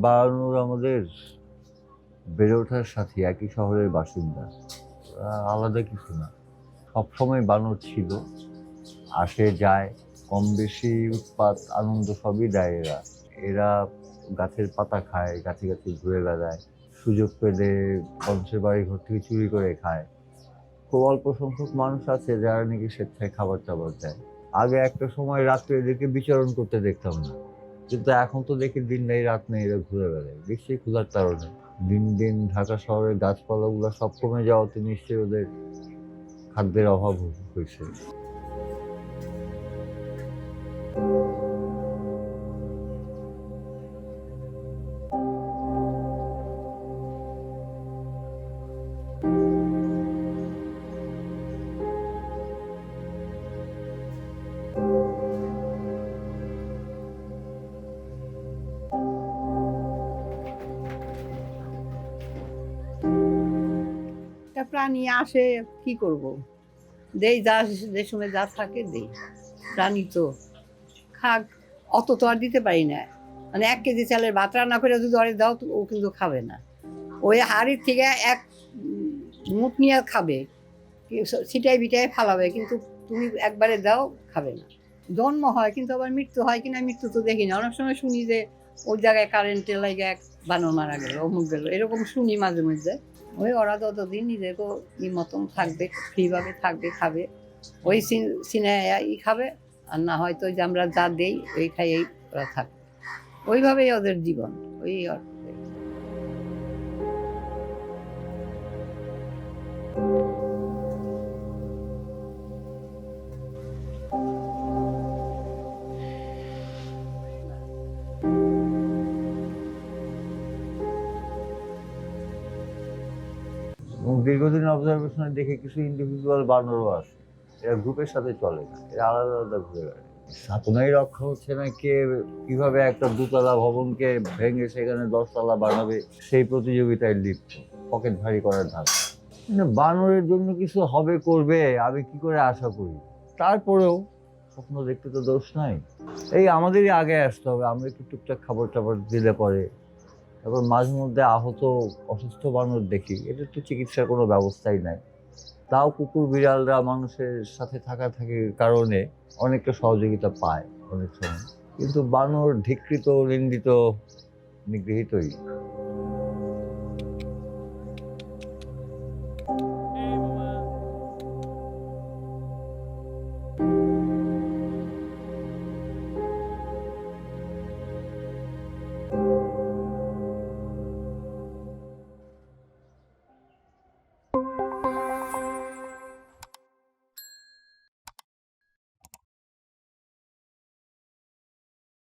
বায়ানুর আমাদের বেড়ে ওঠার সাথে একই শহরের বাসিন্দা। আলাদা কিছু না। সবসময় বানর ছিল। আসে, যায় কম বেশি উৎপাত, আনন্দ সবই দেয় এরা। এরা গাছের পাতা খায়, গাছে গাছে ঘুরে বেড়ায়। সুযোগ পেলে পঞ্চের বাড়ি ঘর থেকে চুরি করে খায়। খুব অল্প সংখ্যক মানুষ আছে যারা নাকি স্বেচ্ছায় খাবার টাবার দেয়। আগে একটা সময় রাত্রে এদেরকে বিচরণ করতে দেখতাম না। কিন্তু এখন তো দেখি দিন নেই, রাত নেই, এরা ঘুরে বেড়ায়। বেশি ক্ষুধার কারণে। দিন দিন ঢাকা শহরের গাছপালাগুলো সব কমে যাওয়াতে নিশ্চয়ই ওদের খাদ্যের অভাব হয়েছে। প্রাণী আসে, কি করব? দেই যা যে সময় যা থাকে দেই। প্রাণী তো খাক, অত তো আর দিতে পারি না। মানে এক কেজি চালের ভাত রান্না করে যদি অরে দাও ও কিন্তু খাবে না। ওই হাড়ির থেকে এক মুঠ নিয়ে খাবে। ছিটাই বিটাই ফালাবে, কিন্তু তুমি একবারে দাও, খাবে না। জন্ম হয়, কিন্তু আবার মৃত্যু হয় কিনা মৃত্যু তো দেখি না। অনেক সময় শুনি যে, ওই জায়গায় কারেন্টে লাগে এক বানর মারা গেল, অমুক গেল, এরকম শুনি মাঝে মধ্যে। ওই ওরা ততদিন নিজেকেও ই মতন থাকবে, ফ্রিভাবে থাকবে, খাবে, ওই সিনে খাবে, আর না হয়তো যে আমরা যা দেই, ওই খাইয়েই ওরা থাকবে ওইভাবেই ওদের জীবন, ওই দীর্ঘদিন অবজারভেশনে দেখে কিছু ইন্ডিভিজুয়াল বানরও আছে এরা গ্রুপের সাথে চলে না, এরা আলাদা আলাদা ঘুরে বেড়ায়। স্থাপনাই রক্ষা হচ্ছে না কে, কীভাবে একটা দুতলা ভবনকে ভেঙে সেখানে দশতলা বানাবে, সেই প্রতিযোগিতায় লিপ্ত পকেট ভারী করার ধারণা মানে বানরের জন্য কিছু হবে, করবে, আমি কি করে আশা করি? তারপরেও স্বপ্ন দেখতে তো দোষ নাই। এই আমাদেরই আগে আসতে হবে, আমরা একটু টুকটাক খাবার টাবার দিলে পরে তারপর মাঝে মধ্যে আহত, অসুস্থ মানুষ দেখি। এটা তো চিকিৎসার কোনো ব্যবস্থাই নাই। তাও কুকুর বিড়ালরা মানুষের সাথে থাকা থাকির কারণে অনেকটা সহযোগিতা পায় অনেক সময়। কিন্তু বানর ধিকৃত নিন্দিত, নিগৃহীতই।